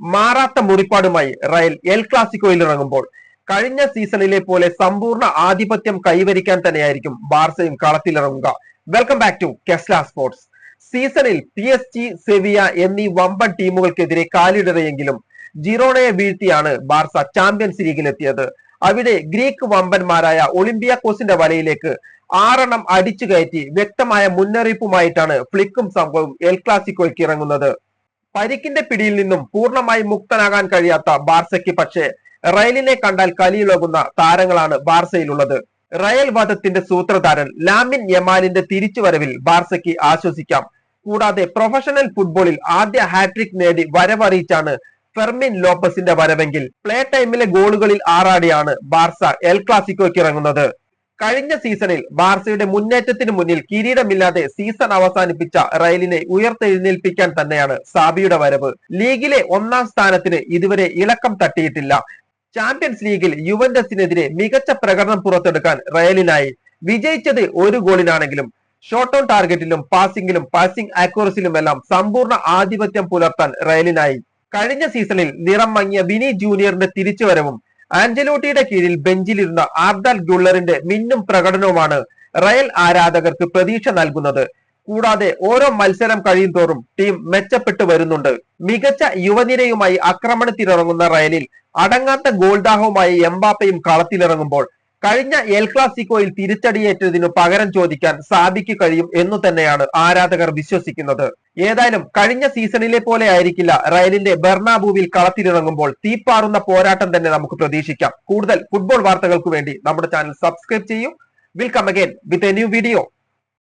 മാറാത്ത മുറിപ്പാടുമായി Real L ക്ലാസിക്കോയിൽ ഇറങ്ങുമ്പോൾ കഴിഞ്ഞ സീസണിലെ പോലെ സമ്പൂർണ ആധിപത്യം കൈവരിക്കാൻ തന്നെയായിരിക്കും ബാർസയും കളത്തിലിറങ്ങുക. വെൽക്കം ബാക്ക് ടു കെസ്ല സ്പോർട്സ് സീസണിൽ പി എസ് ജി സെവിയ എന്നീ വമ്പൻ ടീമുകൾക്കെതിരെ കാലിടറിയെങ്കിലും ജിറോണയെ വീഴ്ത്തിയാണ് ബാർസ ചാമ്പ്യൻസ് ലീഗിലെത്തിയത് അവിടെ ഗ്രീക്ക് വമ്പന്മാരായ ഒളിമ്പിയ കോസിന്റെ വലയിലേക്ക് ആറെണ്ണം അടിച്ചു കയറ്റി വ്യക്തമായ മുന്നറിയിപ്പുമായിട്ടാണ് ഫ്ലിക്കും സംഘവും എൽ ക്ലാസിക്കോയ്ക്ക് ഇറങ്ങുന്നത്. പരിക്കിന്റെ പിടിയിൽ നിന്നും പൂർണമായി മുക്തനാകാൻ കഴിയാത്ത ബാർസയ്ക്ക് പക്ഷേ റയലിനെ കണ്ടാൽ കലിയിളകുന്ന താരങ്ങളാണ് ബാർസയിലുള്ളത്. Real വധത്തിന്റെ സൂത്രധാരൻ lamin യമാലിന്റെ തിരിച്ചുവരവിൽ ബാർസയ്ക്ക് ആശ്വസിക്കാം. കൂടാതെ പ്രൊഫഷണൽ ഫുട്ബോളിൽ ആദ്യ ഹാട്രിക് നേടി വരവറിയിച്ചാണ് ഫെർമിൻ ലോപ്പസിന്റെ വരവെങ്കിൽ പ്ലേ ടൈമിലെ ഗോളുകളിൽ ആറാടിയാണ് ബാർസ എൽ ക്ലാസിക്കോയ്ക്ക് ഇറങ്ങുന്നത്. കഴിഞ്ഞ സീസണിൽ ബാർസയുടെ മുന്നേറ്റത്തിന് മുന്നിൽ കിരീടമില്ലാതെ സീസൺ അവസാനിപ്പിച്ച റയലിനെ ഉയർത്തെഴുന്നേൽപ്പിക്കാൻ തന്നെയാണ് സാബിയുടെ വരവ്. ലീഗിലെ ഒന്നാം സ്ഥാനത്തിന് ഇതുവരെ ഇളക്കം തട്ടിയിട്ടില്ല. ചാമ്പ്യൻസ് ലീഗിൽ യുവന്റസിനെതിരെ മികച്ച പ്രകടനം പുറത്തെടുക്കാൻ റയലിനായി വിജയിച്ചത് ഒരു ഗോളിനാണെങ്കിലും ഷോർട്ട് ഓൺ ടാർഗറ്റിലും പാസിംഗിലും പാസിംഗ് ആക്യുറസിലുമെല്ലാം സമ്പൂർണ ആധിപത്യം പുലർത്താൻ റയലിനായി. കഴിഞ്ഞ സീസണിൽ നിറം മങ്ങിയ വിനി ജൂനിയറിന്റെ തിരിച്ചുവരവും ആഞ്ചലോട്ടിയുടെ കീഴിൽ ബെഞ്ചിലിരുന്ന ആർദാൽ ഗുള്ളറിന്റെ മിന്നും പ്രകടനവുമാണ് റയൽ ആരാധകർക്ക് പ്രതീക്ഷ നൽകുന്നത്. കൂടാതെ ഓരോ മത്സരം കഴിയും തോറും ടീം മെച്ചപ്പെട്ടു വരുന്നുണ്ട്. മികച്ച യുവനിരയുമായി ആക്രമണത്തിനിറങ്ങുന്ന റയലിൽ അടങ്ങാത്ത ഗോൾദാഹവുമായി എംബാപ്പയും കളത്തിലിറങ്ങുമ്പോൾ കഴിഞ്ഞ എൽ ക്ലാസിക്കോയിൽ തിരിച്ചടിയേറ്റതിനു പകരം ചോദിക്കാൻ സാബിക്ക് കഴിയും എന്നു തന്നെയാണ് ആരാധകർ വിശ്വസിക്കുന്നത്. ഏതായാലും കഴിഞ്ഞ സീസണിലെ പോലെ ആയിരിക്കില്ല റയലിന്റെ ബെർണാബൂവിൽ കളത്തിലിറങ്ങുമ്പോൾ തീപ്പാറുന്ന പോരാട്ടം തന്നെ നമുക്ക് പ്രതീക്ഷിക്കാം. കൂടുതൽ ഫുട്ബോൾ വാർത്തകൾക്ക് വേണ്ടി നമ്മുടെ ചാനൽ സബ്സ്ക്രൈബ് ചെയ്യൂ. Will come again with a new video